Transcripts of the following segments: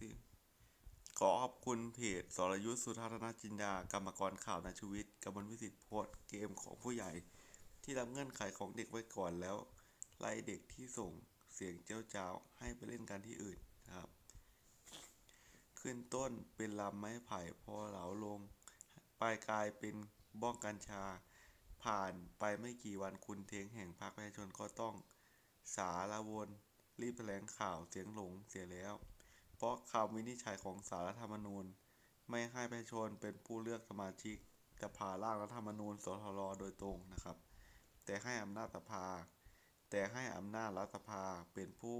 สิขอขอบคุณเพจสรยุทธสุทัศนจินดากรรมกรข่าวนาชีวิตกำมลวิสิทธิ์โพสเกมของผู้ใหญ่ ที่รับเงื่อนไขของเด็กไว้ก่อนแล้ว ไล่เด็กที่ส่งเสียงเจ้าจ้าวให้ไปเล่นกันที่อื่นนะครับ ขึ้นต้นเป็นลำไม้ไผ่พอเหลาลง ปลายกลายเป็นบ้องกัญชา ผ่านไปไม่กี่วันคุณเทงแห่งพรรคประชาชนก็ต้องสารวน รีบแถลงข่าวเสียงหลงเสียแล้ว เพราะคำวินิจฉัยของสารรัฐธรรมนูญ ไม่ให้ประชาชนเป็นผู้เลือกสมาชิกสภาร่างรัฐธรรมนูญสทรโดยตรงนะครับ แต่ให้อำนาจสภา แต่ให้อำนาจรัฐสภาเป็นผู้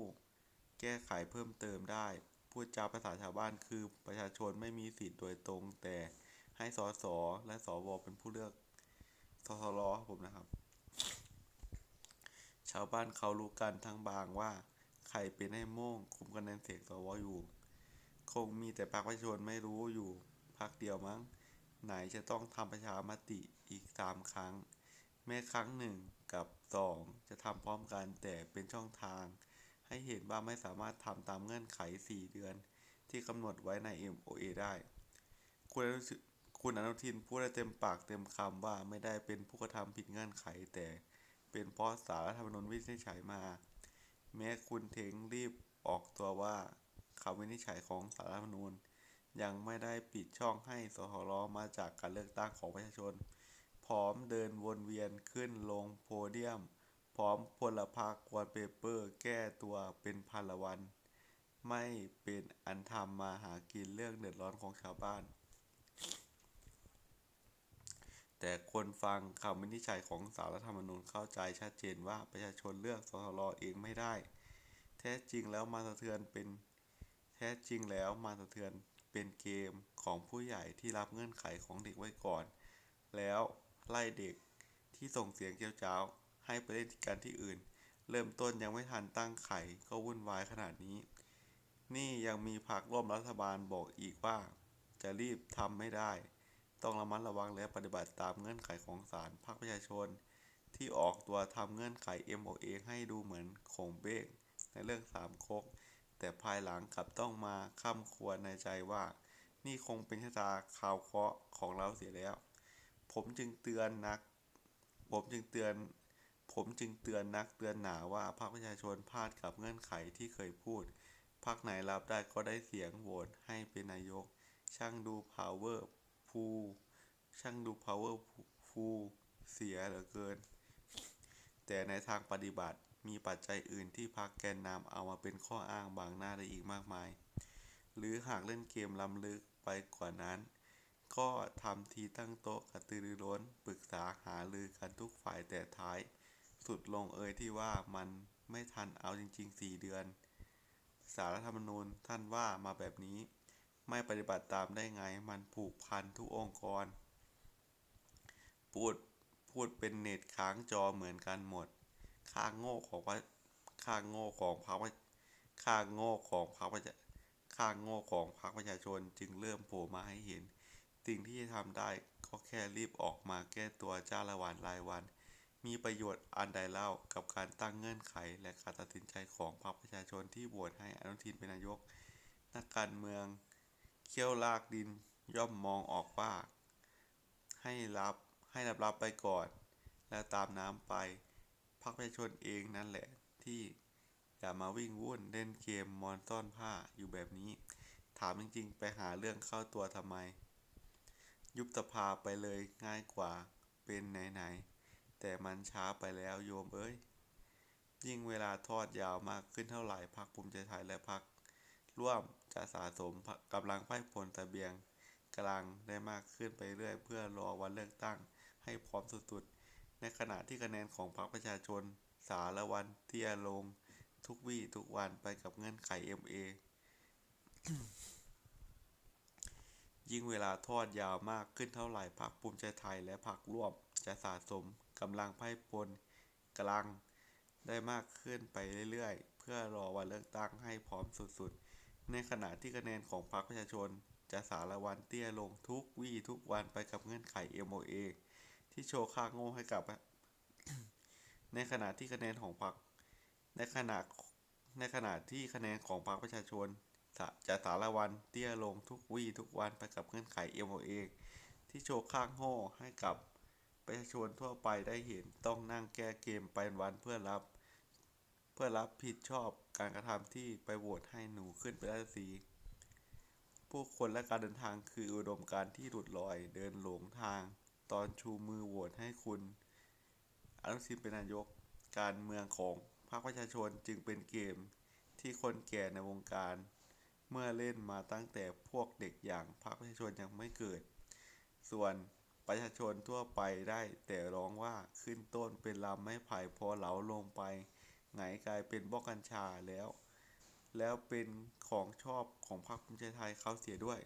แก้ไขเพิ่มเติมได้ พูดจาภาษาชาวบ้านคือประชาชนไม่มีสิทธิ์โดยตรง แต่ให้สสและสวเป็นผู้เลือกสทรครับผมนะครับ ชาวบ้านเขารู้กันทั้งบางว่า ใครเป็นไอ้โม่งคุมคะแนนเสียงสวอยู่ คงมีแต่พรรคประชาชนไม่รู้อยู่พรรคเดียวมั้ง ไหนจะต้องทำประชามติอีกสามครั้ง แม้ครั้งหนึ่งกับสองจะทำพร้อมกันแต่เป็นช่องทาง ให้เห็นว่าไม่สามารถทำตามเงื่อนไข 4 เดือน ที่กำหนดไว้ใน MOA ได้คุณอนุทินคุณอนุทินพูดได้เต็มปากเต็มคำว่าไม่ได้เป็นผู้กระทำผิดเงื่อนไขแต่เป็นเพราะสารรัฐธรรมนูญวินิจฉัยมา แม้คุณเทงรีบออกตัวว่าคำวินิจฉัยของสารรัฐธรรมนูญ ยังไม่ได้ปิดช่องให้สหรมาจากการเลือกตั้งของประชาชน พร้อมเดินวนเวียนขึ้นลงโพเดียม พร้อมพลพรรควอลเปเปอร์ แก้ตัวเป็นพันละวัน ไม่เป็นอันทำมาหากินเรื่องเดือดร้อนของชาวบ้าน แต่คนฟังคำวินิจฉัยของสารรัฐธรรมนูญเข้าใจชัดเจนว่าประชาชนเลือกสสรเองไม่ได้ แท้จริงแล้วมาสะเทือนเป็น แท้จริงแล้วมาสะเทือนเป็นเกมของผู้ใหญ่ที่รับเงื่อนไขของเด็กไว้ก่อน แล้วไล่เด็กที่ส่งเสียงเจ้าจ้าวให้ไปเล่นกันที่อื่น เริ่มต้นยังไม่ทันตั้งไข่ก็วุ่นวายขนาดนี้ นี่ยังมีพรรคร่วมรัฐบาลบอกอีกว่า จะรีบทำไม่ได้ ต้องระมัดระวังและปฏิบัติตามเงื่อนไขของศาลพรรคประชาชน ที่ออกตัวทำเงื่อนไข MOA ให้ดูเหมือนโขงเบ้งในเรื่องสามก๊กแต่ภายหลังกลับต้องมาค่ำควรในใจว่า นี่คงเป็นชะตาข่าวเคราะห์ของเราเสียแล้ว ผมจึงเตือนนัก ผมจึงเตือน ผมจึงเตือนนักเตือนหนาว่าพรรคประชาชนพลาดกับเงื่อนไขที่เคยพูดพรรคไหนรับได้ก็ได้เสียงโหวตให้เป็นนายก ช่างดู power พูช่างดู power พูเสียเหลือเกิน แต่ในทางปฏิบัติมีปัจจัยอื่นที่พรรคแกนนำเอามาเป็นข้ออ้างบางหน้าได้อีกมากมาย หรือหากเล่นเกมล้ำลึกไปกว่านั้น ก็ทำทีตั้งโต๊ะกระตือรือร้นปรึกษาหารือกันทุกฝ่ายแต่ท้าย สุดลงเอยที่ว่ามันไม่ทันเอาจริงๆสี่เดือน สารรัฐธรรมนูญท่านว่ามาแบบนี้ ไม่ปฏิบัติตามได้ไง มันผูกพันทุกองค์กร พูดพูดเป็นเน็ตค้างจอเหมือนกันหมด ค่าโง่ของพระค่าโง่ของพรรคค่าโง่ของพรรคประชาค่าโง่ของพรรคประชาชนจึงเริ่มโผล่มาให้เห็น สิ่งที่จะทำได้ก็แค่รีบออกมาแก้ตัวจ้าละวันรายวัน มีประโยชน์อันใดเล่ากับการตั้งเงื่อนไข และการตัดสินใจของพรรคประชาชนที่โหวตให้อนุทินเป็นนายก นักการเมือง เขี้ยวลากดินย่อมมองออกว่าให้รับให้รับรับไปก่อน แล้วตามน้ำไปพรรคประชาชนเองนั่นแหละที่อย่ามาวิ่งวุ่นเล่นเกมมอนซ่อนผ้าอยู่แบบนี้ ถามจริงๆ ไปหาเรื่องเข้าตัวทำไม ยุบสภาไปเลยง่ายกว่าเป็นไหนๆ แต่มันช้าไปแล้วโยมเอ้ย ยิ่งเวลาทอดยาวมากขึ้นเท่าไหร่พรรคภูมิใจไทยและพรรคร่วม จะสะสมกำลังไพ่ผลตะเบียงกลางได้มากขึ้นไปเรื่อย เพื่อรอวันเลือกตั้งให้พร้อมสุดๆ ในขณะที่คะแนนของพรรคประชาชน สารวันเตี้ยลง ทุกวี่ทุกวันไปกับเงื่อนไข MA ยิ่งเวลาทอดยาวมากขึ้นเท่าไหร่พรรคภูมิใจไทยและพรรคร่วม จะสะสมกำลังไพ่พลกลางได้มากขึ้นไปเรื่อยๆ เพื่อรอวันเลือกตั้งให้พร้อมสุดๆ ในขณะที่คะแนนของพรรคประชาชน จะสารวันเตี้ยลงทุกวี่ทุกวันไปกับเงื่อนไข MOA ที่โชว์ค่าโง่ให้กับ ในขณะที่คะแนนของพรรคในขณะในขณะที่คะแนนของพรรคประชาชน จะสารวันเตี้ยลงทุกวี่ทุกวันไปกับเงื่อนไข MOA ที่โชว์ข้างโห่ให้กับประชาชนทั่วไปได้เห็นต้องนั่งแก้เกมไปวันเพื่อรับ พื่อรับผิดชอบการกระทำที่ไปโหวตให้หนูขึ้นเป็นราชสีผู้คนและการเดินทางคืออุดมการที่หลุดลอยเดินหลงทาง ตอนชูมือโหวตให้คุณอนุทินเป็นนายกการเมืองของพรรคประชาชนจึงเป็นเกมที่คนแก่ในวงการ เมื่อเล่นมาตั้งแต่พวกเด็กอย่างพรรคประชาชนยังไม่เกิด ส่วนประชาชนทั่วไปได้แต่ร้องว่าขึ้นต้นเป็นลำไม้ไผ่พอเหลาลงไป ไหงกลายเป็นบอกกัญชาแล้ว แล้วเป็นของชอบของพรรคภูมิใจไทยเขาเสียด้วย